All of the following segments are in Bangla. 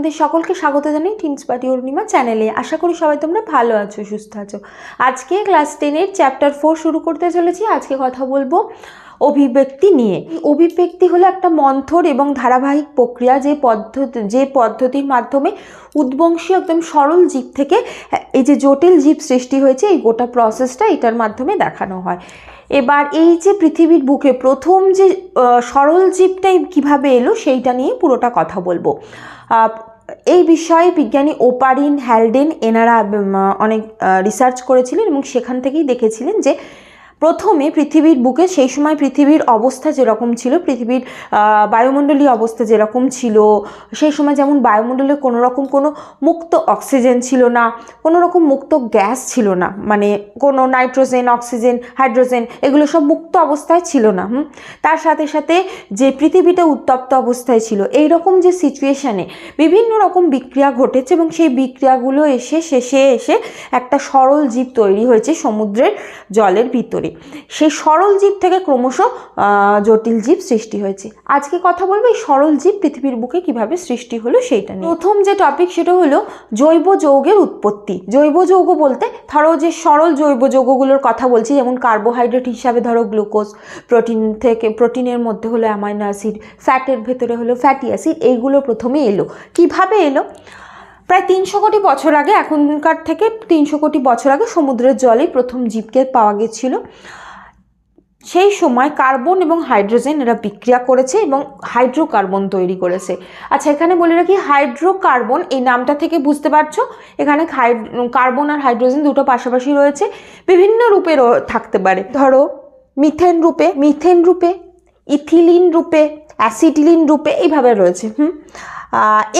তোমাদের সকলকে স্বাগত জানাই টিনস পার্টি অরুণিমা চ্যানেলে। আশা করি সবাই তোমরা ভালো আছো, সুস্থ আছো। আজকে ক্লাস টেনের চ্যাপ্টার ফোর শুরু করতে চলেছি। আজকে কথা বলব অভিব্যক্তি নিয়ে। অভিব্যক্তি হলো একটা মন্থর এবং ধারাবাহিক প্রক্রিয়া যে পদ্ধতি, যে পদ্ধতির মাধ্যমে উদ্বংশী একদম সরল জীব থেকে, এই যে জটিল জীব সৃষ্টি হয়েছে, এই গোটা প্রসেসটা এটার মাধ্যমে দেখানো হয়। এবার এই যে পৃথিবীর বুকে প্রথম যে সরল জীবটাই কীভাবে এলো সেইটা নিয়ে পুরোটা কথা বলব। এই বিষয়ে বিজ্ঞানী ওপারিন হ্যালডেন এনারা অনেক রিসার্চ করেছিলেন এবং সেখান থেকেই দেখেছিলেন যে প্রথমে পৃথিবীর বুকে সেই সময় পৃথিবীর অবস্থা যেরকম ছিল, পৃথিবীর বায়ুমণ্ডলীয় অবস্থা যেরকম ছিল, সেই সময় যেমন বায়ুমণ্ডলে কোনো রকম কোনো মুক্ত অক্সিজেন ছিল না, কোনো রকম মুক্ত গ্যাস ছিল না মানে কোনো নাইট্রোজেন, অক্সিজেন, হাইড্রোজেন এগুলো সব মুক্ত অবস্থায় ছিল না তার সাথে সাথে যে পৃথিবীটা উত্তপ্ত অবস্থায় ছিল এই রকম যে সিচুয়েশানে বিভিন্ন রকম বিক্রিয়া ঘটেছে এবং সেই বিক্রিয়াগুলো এসে শেষে এসে একটা সরল জীব তৈরি হয়েছে সমুদ্রের জলের ভিতরে। সেই সরল জীব থেকে ক্রমশ জটিল জীব সৃষ্টি হয়েছে। আজকে কথা বলব এই সরল জীব পৃথিবীর বুকে কীভাবে সৃষ্টি হলো সেইটা নিয়ে। প্রথম যে টপিক সেটা হলো জৈব যৌগের উৎপত্তি। জৈব যৌগ বলতে ধরো যে সরল জৈব যৌগগুলোর কথা বলছি, যেমন কার্বোহাইড্রেট হিসাবে ধরো গ্লুকোজ প্রোটিন থেকে প্রোটিনের মধ্যে হলো অ্যামাইনো অ্যাসিড ফ্যাটের ভেতরে হলো ফ্যাটি অ্যাসিড এইগুলো প্রথমে এলো। কীভাবে এলো? প্রায় তিনশো কোটি বছর আগে, এখনকার থেকে তিনশো কোটি বছর আগে সমুদ্রের জলে প্রথম জীবকে পাওয়া গেছিল। সেই সময় কার্বন এবং হাইড্রোজেন এরা বিক্রিয়া করেছে এবং হাইড্রোকার্বন তৈরি করেছে। আচ্ছা এখানে বলে রাখি, হাইড্রোকার্বন এই নামটা থেকে বুঝতে পারছ? এখানে কার্বন আর হাইড্রোজেন দুটো পাশাপাশি রয়েছে, বিভিন্ন রূপে থাকতে পারে। ধরো, মিথেন রূপে মিথেন রূপে, ইথিলিন রূপে, অ্যাসিটিলিন রূপে এইভাবে রয়েছে। হুম?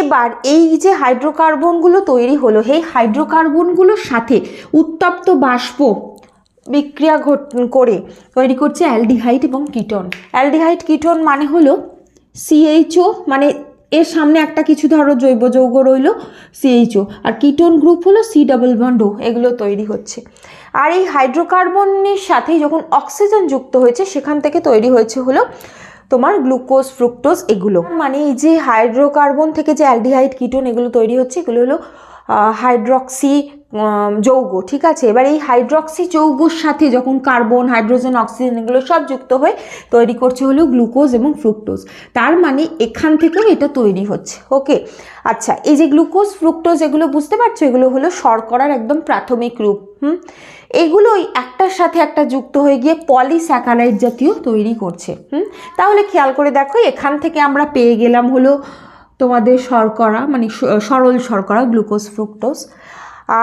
এবার এই যে হাইড্রোকার্বনগুলো তৈরি হলো এই হাইড্রোকার্বনগুলোর সাথে উত্তপ্ত বাষ্প বিক্রিয়া ঘট, করে তৈরি করছে অ্যালডিহাইড এবং কিটন। অ্যালডিহাইড, কিটন মানে হলো সিএইচও মানে এর সামনে একটা কিছু ধরো জৈব যৌগ রইল সিএইচও আর কিটোন গ্রুপ হলো সি ডাবল বন্ড ও, এগুলো তৈরি হচ্ছে। আর এই হাইড্রোকার্বনের সাথে যখন অক্সিজেন যুক্ত হয়েছে, সেখান থেকে তৈরি হয়েছে হলো তোমার গ্লুকোজ, ফ্রুক্টোজ, এগুলো। মানে এই যে হাইড্রোকার্বন থেকে যে অ্যালডিহাইড কিটোন এগুলো তৈরি হচ্ছে, এগুলো হলো হাইড্রক্সি যৌগ, ঠিক আছে? এবার এই হাইড্রক্সি যৌগর সাথে যখন কার্বন হাইড্রোজেন অক্সিজেন এগুলো সব যুক্ত হয়ে তৈরি করছে হলো গ্লুকোজ এবং ফ্রুক্টোজ তার মানে এখান থেকেও এটা তৈরি হচ্ছে ওকে আচ্ছা এই যে গ্লুকোজ ফ্রুক্টোজ এগুলো বুঝতে পারছ? এগুলো হলো শর্করার একদম প্রাথমিক রূপ, হুম? এগুলোই একটার সাথে একটা যুক্ত হয়ে গিয়ে পলিস্যাকারাইড জাতীয় তৈরি করছে, হুম? তাহলে খেয়াল করে দেখো, এখান থেকে আমরা পেয়ে গেলাম হলো তোমাদের শর্করা মানে সরল শর্করা, গ্লুকোজ, ফ্রুক্টোজ।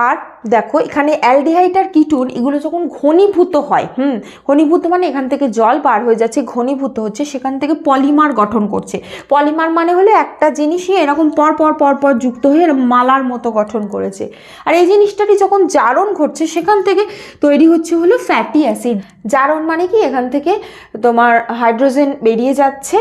আর দেখো, এখানে অ্যালডিহাইড আর কিটুন, এগুলো যখন ঘনীভূত হয়, হুম, ঘনীভূত মানে এখান থেকে জল বার হয়ে যাচ্ছে, ঘনীভূত হচ্ছে, সেখান থেকে পলিমার গঠন করছে। পলিমার মানে হলো একটা জিনিসই এরকম পর পর পর পর যুক্ত হয়ে মালার মতো গঠন করেছে। আর এই জিনিসটাটি যখন জারণ ঘটছে, সেখান থেকে তৈরি হচ্ছে হলো ফ্যাটি অ্যাসিড। জারণ মানে কি? এখান থেকে তোমার হাইড্রোজেন বেরিয়ে যাচ্ছে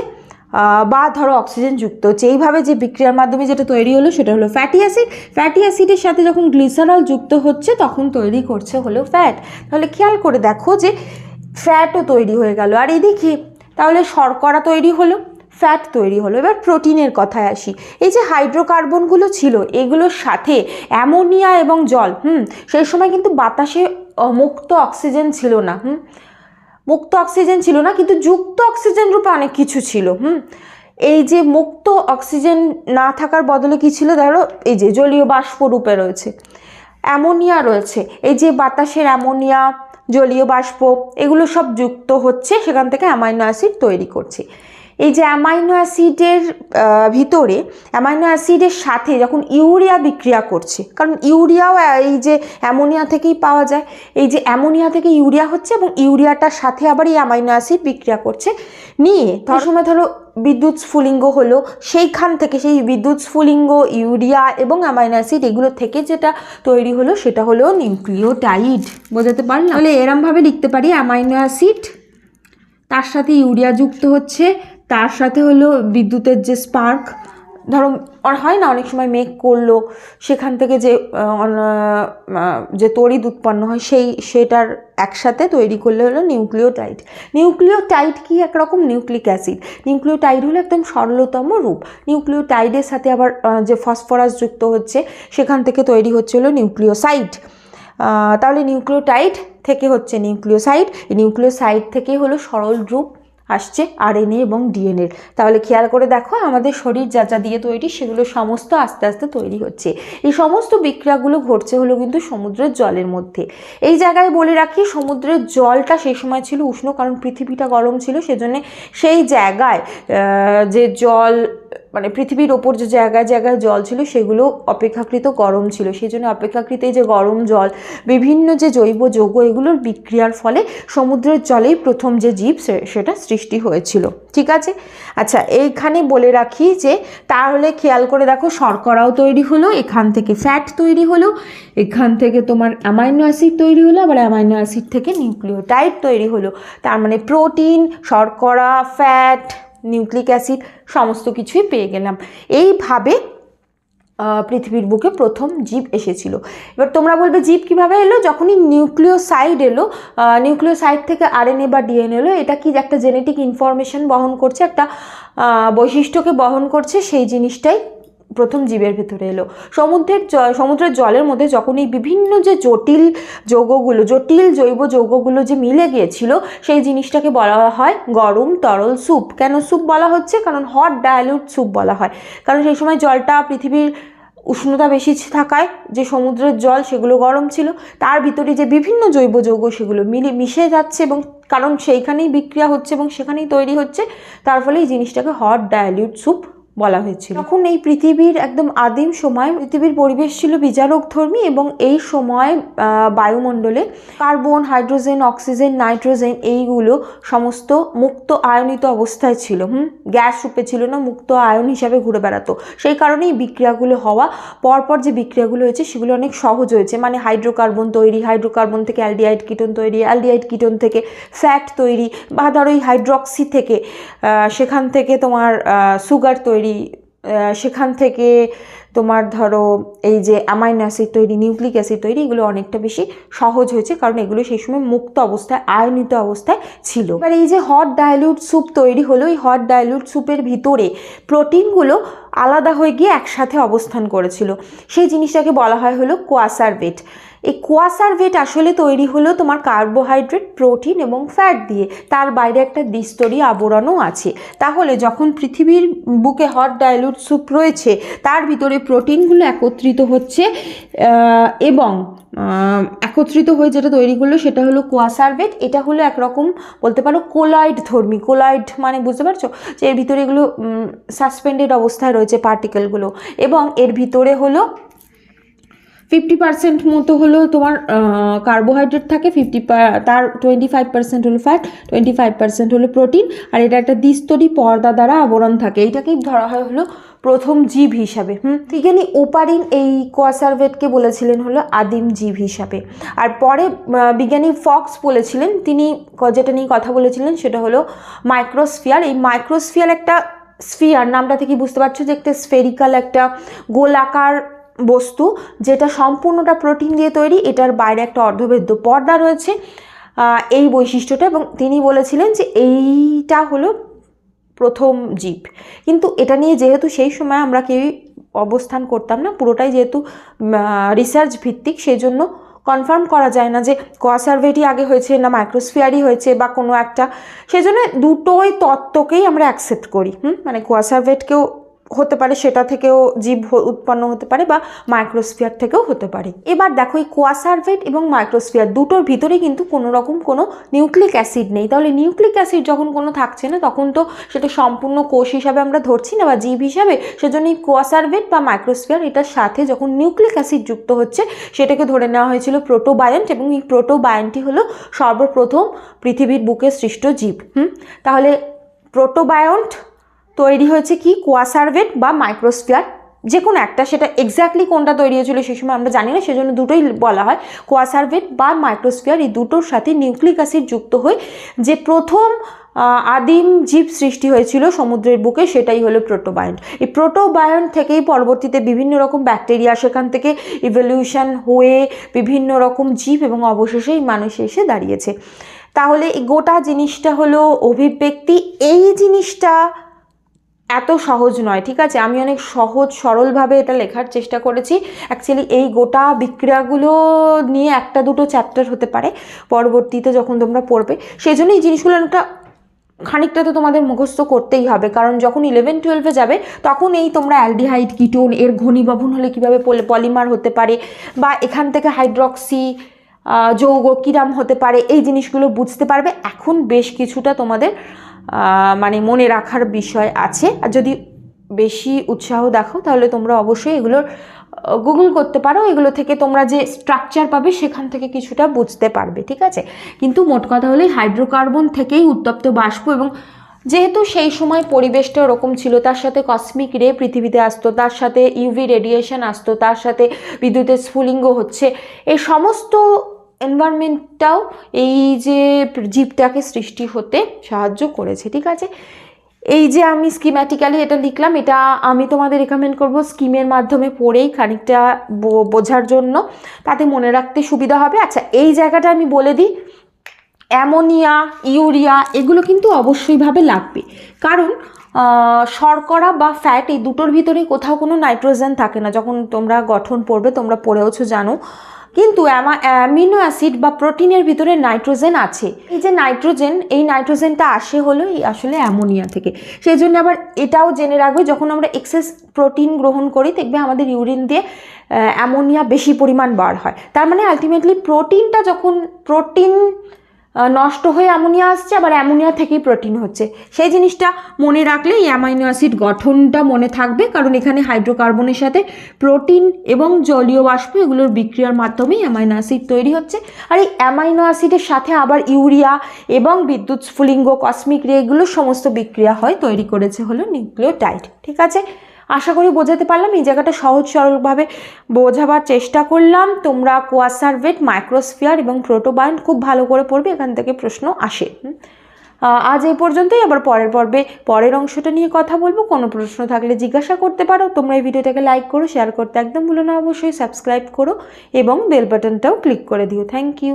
বা ধরো অক্সিজেন যুক্ত। হচ্ছে এইভাবে যে বিক্রিয়ার মাধ্যমে যেটা তৈরি হলো সেটা হলো ফ্যাটি অ্যাসিড ফ্যাটি অ্যাসিডের সাথে যখন গ্লিসারল যুক্ত হচ্ছে তখন তৈরি করছে হলো ফ্যাট তাহলে খেয়াল করে দেখো যে ফ্যাটও তৈরি হয়ে গেল। আর এদিকে তাহলে শর্করা তৈরি হলো ফ্যাট তৈরি হলো। এবার প্রোটিনের কথায় আসি। এই যে হাইড্রোকার্বনগুলো ছিল এগুলোর সাথে অ্যামোনিয়া এবং জল হুম সেই সময় কিন্তু বাতাসে আহ, মুক্ত অক্সিজেন ছিল না হুম। মুক্ত অক্সিজেন ছিল না, কিন্তু যুক্ত অক্সিজেন রূপে অনেক কিছু ছিল, হুম? এই যে মুক্ত অক্সিজেন না থাকার বদলে কি ছিল? ধরো, এই যে জলীয় বাষ্প রূপে রয়েছে, অ্যামোনিয়া রয়েছে, এই যে বাতাসের অ্যামোনিয়া, জলীয় বাষ্প, এগুলো সব যুক্ত হচ্ছে, সেখান থেকে অ্যামাইনো অ্যাসিড তৈরি করছে। এই যে অ্যামাইনো অ্যাসিডের ভিতরে অ্যামাইনো অ্যাসিডের সাথে যখন ইউরিয়া বিক্রিয়া করছে, কারণ ইউরিয়াও এই যে অ্যামোনিয়া থেকেই পাওয়া যায়, এই যে অ্যামোনিয়া থেকে ইউরিয়া হচ্ছে এবং ইউরিয়াটার সাথে আবার এই অ্যামাইনো অ্যাসিড বিক্রিয়া করছে। নিয়ে ধর সময় ধরো বিদ্যুৎ স্ফুলিঙ্গ হলো, সেইখান থেকে সেই বিদ্যুৎ স্ফুলিঙ্গ, ইউরিয়া এবং অ্যামাইনো অ্যাসিড এগুলো থেকে যেটা তৈরি হলো সেটা হলো নিউক্লিওটাইড। বোঝাতে পারলাম? তাহলে এরমভাবে লিখতে পারি অ্যামাইনো অ্যাসিড, তার সাথে ইউরিয়া যুক্ত হচ্ছে তার সাথে হলো বিদ্যুতের যে স্পার্ক ধরো হয় না, অনেক সময় মেঘ করল, সেখান থেকে যে যে তড়িৎ উৎপন্ন হয়, সেই, সেটার একসাথে তৈরি করলে হলো নিউক্লিওটাইড। নিউক্লিওটাইড কি একরকম? Nucleic acid. নিউক্লিওটাইড হলো একদম সরলতম রূপ। নিউক্লিওটাইডের সাথে আবার যে ফসফরাস যুক্ত হচ্ছে, সেখান থেকে তৈরি হচ্ছে হলো নিউক্লিওসাইড। তাহলে নিউক্লিওটাইড থেকে হচ্ছে নিউক্লিওসাইড। নিউক্লিওসাইড থেকে হলো সরল রূপ। আসছে আরএনএ এবং ডিএনএ তাহলে খেয়াল করে দেখো, আমাদের শরীর যা যা দিয়ে তৈরি সেগুলো সমস্ত আস্তে আস্তে তৈরি হচ্ছে। এই সমস্ত বিক্রিয়াগুলো ঘটছে হলো কিন্তু সমুদ্রের জলের মধ্যে। এই জায়গায় বলে রাখি, সমুদ্রের জলটা সেই সময় ছিল উষ্ণ কারণ পৃথিবীটা গরম ছিল, সেজন্য সেই জায়গায় যে জল মানে পৃথিবীর ওপর যে জায়গায় জায়গায় জল ছিল, সেগুলো অপেক্ষাকৃত গরম ছিল। সেই জন্য অপেক্ষাকৃত যে গরম জল, বিভিন্ন যে জৈব যৌগ, এগুলোর বিক্রিয়ার ফলে সমুদ্রের জলেই প্রথম যে জীব সেটা সৃষ্টি হয়েছিল। ঠিক আছে? আচ্ছা এইখানে বলে রাখি যে, তাহলে খেয়াল করে দেখো, শর্করাও তৈরি হলো, এখান থেকে ফ্যাট তৈরি হলো, এখান থেকে তোমার অ্যামাইনো অ্যাসিড তৈরি হলো, আবার অ্যামাইনো অ্যাসিড থেকে নিউক্লিওটাইড তৈরি হলো। তার মানে প্রোটিন শর্করা ফ্যাট নিউক্লিক অ্যাসিড, সমস্ত কিছুই পেয়ে গেলাম। এইভাবে পৃথিবীর বুকে প্রথম জীব এসেছিল। এবার তোমরা বলবে, জীব কীভাবে এলো? যখনই নিউক্লিওসাইড এলো নিউক্লিওসাইড থেকে আরএনএ বা ডিএনএ এলো, এটা কি একটা জেনেটিক ইনফরমেশন বহন করছে? একটা বৈশিষ্ট্যকে বহন করছে, সেই জিনিসটাই প্রথম জীবের ভেতরে এলো। সমুদ্রের সমুদ্রের জলের মধ্যে যখন এই বিভিন্ন যে জটিল যৌগগুলো, জটিল জৈব যৌগগুলো যে মিলে গিয়েছিল, সেই জিনিসটাকে বলা হয় গরম তরল স্যুপ। কেন স্যুপ বলা হচ্ছে? কারণ হট ডায়ালুট স্যুপ বলা হয়। কারণ সেই সময় জলটা পৃথিবীর উষ্ণতা বেশি থাকায় যে সমুদ্রের জল, সেগুলো গরম ছিল। তার ভিতরে যে বিভিন্ন জৈব যৌগ, সেগুলো মিলে, মিশে যাচ্ছে এবং কারণ সেইখানেই বিক্রিয়া হচ্ছে এবং সেখানেই তৈরি হচ্ছে। তার ফলে এই জিনিসটাকে হট ডায়ালিউট স্যুপ বলা হয়েছিল। তখন এই পৃথিবীর একদম আদিম সময় পৃথিবীর পরিবেশ ছিল বিজারকধর্মী এবং এই সময় বায়ুমণ্ডলে কার্বন, হাইড্রোজেন, অক্সিজেন, নাইট্রোজেন এইগুলো সমস্ত মুক্ত আয়নিত অবস্থায় ছিল, হুম? গ্যাস রূপে ছিল না, মুক্ত আয়ন হিসাবে ঘুরে বেড়াতো। সেই কারণেই বিক্রিয়াগুলো হওয়া, পরপর যে বিক্রিয়াগুলো হয়েছে সেগুলো অনেক সহজ হয়েছে। মানে হাইড্রোকার্বন তৈরি, হাইড্রোকার্বন থেকে অ্যালডিহাইড কিটোন তৈরি, অ্যালডিহাইড কিটোন থেকে ফ্যাট তৈরি বা ধরো এই হাইড্রক্সি থেকে সেখান থেকে তোমার সুগার তৈরি আহ, সেখান থেকে তোমার ধরো এই যে অ্যামাইনো অ্যাসিড তৈরি নিউক্লিক অ্যাসিড তৈরি এগুলো অনেকটা বেশি সহজ হয়েছে কারণ এগুলো সেই সময় মুক্ত অবস্থায় আয়নিত অবস্থায় ছিল। এবার এই যে হট ডাইলিউট স্যুপ তৈরি হলো এই হট ডাইলিউট স্যুপের ভিতরে প্রোটিনগুলো আলাদা হয়ে গিয়ে একসাথে অবস্থান করেছিল। সেই জিনিসটাকে বলা হয় হলো কোয়াসারভেট এই কোয়াসারভেট আসলে তৈরি হলো তোমার কার্বোহাইড্রেট, প্রোটিন এবং ফ্যাট দিয়ে। তার বাইরে একটা দ্বিস্তরী আবরণও আছে। তাহলে যখন পৃথিবীর বুকে হট ডাইলুট স্যুপ রয়েছে, তার ভিতরে প্রোটিনগুলো একত্রিত হচ্ছে এবং একত্রিত হয়ে যেটা তৈরি করল সেটা হলো কোয়াসারভেট এটা হলো একরকম বলতে পারো কোলাইড ধর্মী। কোলাইড মানে বুঝতে পারছ? যে এর ভিতরে এগুলো সাসপেন্ডেড অবস্থায় রয়েছে পার্টিকেলগুলো। এবং এর ভিতরে হলো ফিফটি পার্সেন্ট মতো হলো তোমার কার্বোহাইড্রেট থাকে ফিফটি তার টোয়েন্টি ফাইভ পার্সেন্ট হলো ফ্যাট টোয়েন্টি ফাইভ পার্সেন্ট হলো প্রোটিন আর এটা একটা দ্বিস্তরী পর্দা দ্বারা আবরণ থাকে। এইটাকেই ধরা হয় হলো প্রথম জীব হিসাবে, হুম? বিজ্ঞানী ওপারিন এই কোয়াসারভেটকে বলেছিলেন হলো আদিম জীব হিসাবে। আর পরে বিজ্ঞানী ফক্স বলেছিলেন, তিনি যেটা নিয়ে কথা বলেছিলেন সেটা হলো মাইক্রোস্ফিয়ার। এই মাইক্রোস্ফিয়ার একটা স্ফিয়ার, নামটা থেকে বুঝতে পারছ যে একটা স্ফেরিক্যাল একটা গোলাকার বস্তু যেটা সম্পূর্ণটা প্রোটিন দিয়ে তৈরি, এটার বাইরে একটা অর্ধভেদ্য পর্দা রয়েছে। এই বৈশিষ্ট্যটা এবং তিনি বলেছিলেন যে এইটা হলো প্রথম জীব। কিন্তু এটা নিয়ে যেহেতু সেই সময় আমরা কেউই অবস্থান করতাম না, পুরোটাই যেহেতু রিসার্চ ভিত্তিক সেই জন্য কনফার্ম করা যায় না যে কোয়াসারভেটই আগে হয়েছে না মাইক্রোস্ফিয়ারই হয়েছে বা কোনো একটা। সেজন্য দুটোই তত্ত্বকেই আমরা অ্যাকসেপ্ট করি, হুম? মানে কোয়াসারভেটকেও হতে পারে, সেটা থেকেও জীব উৎপন্ন হতে পারে বা মাইক্রোস্ফিয়ার থেকেও হতে পারে। এবার দেখো, এই কোয়াসারভেট এবং মাইক্রোস্ফিয়ার দুটোর ভিতরে কিন্তু কোনো রকম কোনো নিউক্লিক অ্যাসিড নেই। তাহলে নিউক্লিক অ্যাসিড যখন কোনো থাকছে না, তখন তো সেটা সম্পূর্ণ কোষ হিসাবে আমরা ধরছি না বা জীব হিসাবে। সেজন্য এই কোয়াসারভেট বা মাইক্রোস্ফিয়ার এটার সাথে যখন নিউক্লিক অ্যাসিড যুক্ত হচ্ছে, সেটাকে ধরে নেওয়া হয়েছিল প্রোটোবায়ন্ট এবং এই প্রোটোবায়ন্টই হলো সর্বপ্রথম পৃথিবীর বুকে সৃষ্ট জীব। হুম? তাহলে প্রোটোবায়ন্ট তৈরি হয়েছে কি? কোয়াসারভেট বা মাইক্রোস্ফিয়ার। যে কোনো একটা, সেটা এক্স্যাক্টলি কোনটা তৈরি হয়েছিল সেই সময় আমরা জানি না, সেজন্য দুটোই বলা হয়। কোয়াসার্ভেট বা মাইক্রোস্ফিয়ার এই দুটোর সাথে নিউক্লিক অ্যাসিড যুক্ত হয়ে যে প্রথম আদিম জীব সৃষ্টি হয়েছিল সমুদ্রের বুকে, সেটাই হলো প্রোটোবায়ন। এই প্রোটোবায়ন থেকেই পরবর্তীতে বিভিন্ন রকম ব্যাকটেরিয়া সেখান থেকে ইভলিউশন হয়ে বিভিন্ন রকম জীব এবং অবশেষে এই মানুষ এসে দাঁড়িয়েছে। তাহলে গোটা জিনিসটা হলো অভিব্যক্তি। এই জিনিসটা এত সহজ নয়, ঠিক আছে? আমি অনেক সহজ, সরলভাবে এটা লেখার চেষ্টা করেছি। অ্যাকচুয়ালি এই গোটা বিক্রিয়াগুলো নিয়ে একটা দুটো চ্যাপ্টার হতে পারে পরবর্তীতে যখন তোমরা পড়বে। সেই জন্য এই জিনিসগুলো অনেকটা, খানিকটা তো তোমাদের মুখস্থ করতেই হবে। কারণ যখন ইলেভেন টুয়েলভে যাবে, তখন এই তোমরা অ্যালডিহাইড, কিটোন, এর ঘনীভবন হলে কীভাবে পলিমার হতে পারে বা এখান থেকে হাইড্রক্সি যৌগ কিরাম হতে পারে, এই জিনিসগুলো বুঝতে পারবে। এখন বেশ কিছুটা তোমাদের মানে মনে রাখার বিষয় আছে। আর যদি বেশি উৎসাহ দেখো তাহলে তোমরা অবশ্যই এগুলোর গুগল করতে পারো। এগুলো থেকে তোমরা যে স্ট্রাকচার পাবে, সেখান থেকে কিছুটা বুঝতে পারবে, ঠিক আছে? কিন্তু মোট কথা হলে হাইড্রোকার্বন থেকেই উত্তপ্ত বাষ্প এবং যেহেতু সেই সময় পরিবেশটা ওরকম ছিল, তার সাথে কসমিক রে পৃথিবীতে আসতো, তার সাথে ইউভি রেডিয়েশন আসতো, তার সাথে বিদ্যুতের স্ফুলিঙ্গ হচ্ছে এই সমস্ত এনভায়রনমেন্টটাও এই যে জীবটাকে সৃষ্টি হতে সাহায্য করেছে, ঠিক আছে? এই যে আমি স্কিম্যাটিক্যালি এটা লিখলাম, এটা আমি তোমাদের রেকমেন্ড করব স্কিমের মাধ্যমে পড়েই খানিকটা বোঝার জন্য, তাতে মনে রাখতে সুবিধা হবে। আচ্ছা এই জায়গাটা আমি বলে দিই, অ্যামোনিয়া, ইউরিয়া এগুলো কিন্তু অবশ্যইভাবে লাগবে। কারণ শর্করা বা ফ্যাট এই দুটোর ভিতরে কোথাও কোনো নাইট্রোজেন থাকে না। যখন তোমরা গঠন পড়বে, তোমরা পড়েওছো, জানো কিন্তু অ্যামিনো অ্যাসিড বা প্রোটিনের ভিতরে নাইট্রোজেন আছে। এই যে নাইট্রোজেন, এই নাইট্রোজেনটা আসে হলো এই আসলে অ্যামোনিয়া থেকে। সেই জন্য আবার এটাও জেনে রাখবে, যখন আমরা এক্সেস প্রোটিন গ্রহণ করি, দেখবে আমাদের ইউরিন দিয়ে, অ্যামোনিয়া বেশি পরিমাণ বার হয়। তার মানে আলটিমেটলি প্রোটিনটা যখন, প্রোটিন নষ্ট হয়ে অ্যামোনিয়া আসছে, আবার অ্যামোনিয়া থেকেই প্রোটিন হচ্ছে। সেই জিনিসটা মনে রাখলে এই অ্যামাইনো অ্যাসিড গঠনটা মনে থাকবে, কারণ এখানে হাইড্রোকার্বনের সাথে প্রোটিন এবং জলীয় বাষ্প এগুলোর বিক্রিয়ার মাধ্যমেই অ্যামাইনো অ্যাসিড তৈরি হচ্ছে। আর এই অ্যামাইনো অ্যাসিডের সাথে আবার ইউরিয়া এবং বিদ্যুৎ স্ফুলিঙ্গ, কসমিক রে, এগুলো সমস্ত বিক্রিয়া হয়, তৈরি করেছে হলো নিউক্লিওটাইড, ঠিক আছে? আশা করি বোঝাতে পারলাম। এই জায়গাটা সহজ সরলভাবে বোঝাবার চেষ্টা করলাম। তোমরা কোয়াসারভেট, মাইক্রোস্ফিয়ার এবং প্রোটোবায়ন খুব ভালো করে পড়বে, এখান থেকে প্রশ্ন আসে। আজ এই পর্যন্তই। আবার পরের পর্বে পরের অংশটা নিয়ে কথা বলব। কোনো প্রশ্ন থাকলে জিজ্ঞাসা করতে পারো। তোমরা এই ভিডিওটাকে লাইক করো শেয়ার করতে একদম ভুলো না। অবশ্যই সাবস্ক্রাইব করো এবং বেল বাটনটাও ক্লিক করে দিও। Thank you